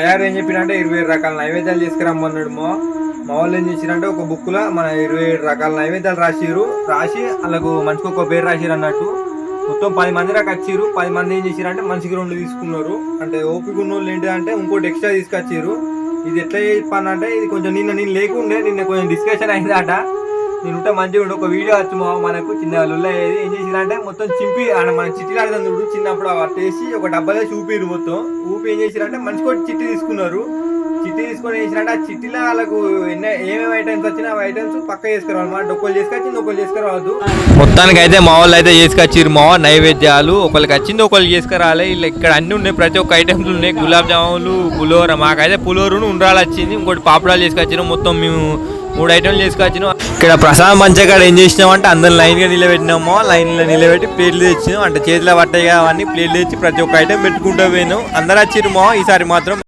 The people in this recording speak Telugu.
తయారు ఏం చెప్పినంటే ఇరవై ఏడు రకాల నైవేద్యాలు తీసుకురమ్మన్నాడు. మా మా వాళ్ళు ఏం చేసిరంటే ఒక బుక్లో మన ఇరవై ఏడు రకాల నైవేద్యాలు రాసిరు రాసి వాళ్ళకు మనిషికి ఒక పేరు రాసిరు అన్నట్టు. మొత్తం పది మంది దాకా వచ్చిరు పది మంది ఏం చేసిరంటే మనిషికి రెండు తీసుకున్నారు. అంటే ఓపిక ఉన్న వాళ్ళు ఏంటంటే ఇంకోటి ఎక్స్ట్రా తీసుకొచ్చిర్రు. ఇది ఎట్లా చెప్పానంటే ఇది కొంచెం నిన్న నేను లేకుండే నిన్న కొంచెం డిస్కషన్ అయిందట. నేను ఉంటే మంచిగా ఉండు. ఒక వీడియో వచ్చి మా మనకు చిన్న లుల్ల ఏది ఏం చేసిరంటే మొత్తం చింపి ఆడ మన చిట్టి ఆడదాం చూడు చిన్నప్పుడు అట్టేసి ఒక డబ్బాలో చూపిరు మొత్తం. ఊపి ఏం చేసిరంటే మనిషికి ఒకటి చిట్టి తీసుకున్నారు. చిట్టి తీసుకొని ఏం ఆ చిట్టిలో వాళ్ళకు ఏమేమి ఐటమ్స్ వచ్చినా అవి ఐటమ్స్ పక్క చేసుకురావాలి. మన డొక్కలు చేసుకొచ్చి నొక్కలు చేసుకురావద్దు. మొత్తానికి అయితే మా వాళ్ళు అయితే చేసుకొచ్చిర్రు. మా నైవేద్యాలు ఒకరికి వచ్చింది ఒకళ్ళు చేసుకురాలి. ఇలా ఇక్కడ అన్ని ఉన్నాయి. ప్రతి ఒక్క ఐటమ్స్ ఉన్నాయి. గులాబ్ జాములు పులోర మాకైతే పులోరును ఉండ్రాలు వచ్చింది. ఇంకోటి పాపడాలు చేసుకొచ్చినాం. మొత్తం మేము మూడు ఐటమ్లు చేసుకొచ్చినాం. ఇక్కడ ప్రసాద్ మంచిగా ఏం చేసినామంటే అంటే అందరు లైన్గా నిలబెట్టినాము. లైన్లో నిలబెట్టి ప్లేట్లు తెచ్చినాం. అంటే చేతిలో పట్టాయి అవన్నీ ప్లేట్లు తెచ్చి ప్రతి ఒక్క ఐటమ్ పెట్టుకుంటూ పోయినాం. అందరూ వచ్చిర్రు మా ఈసారి మాత్రం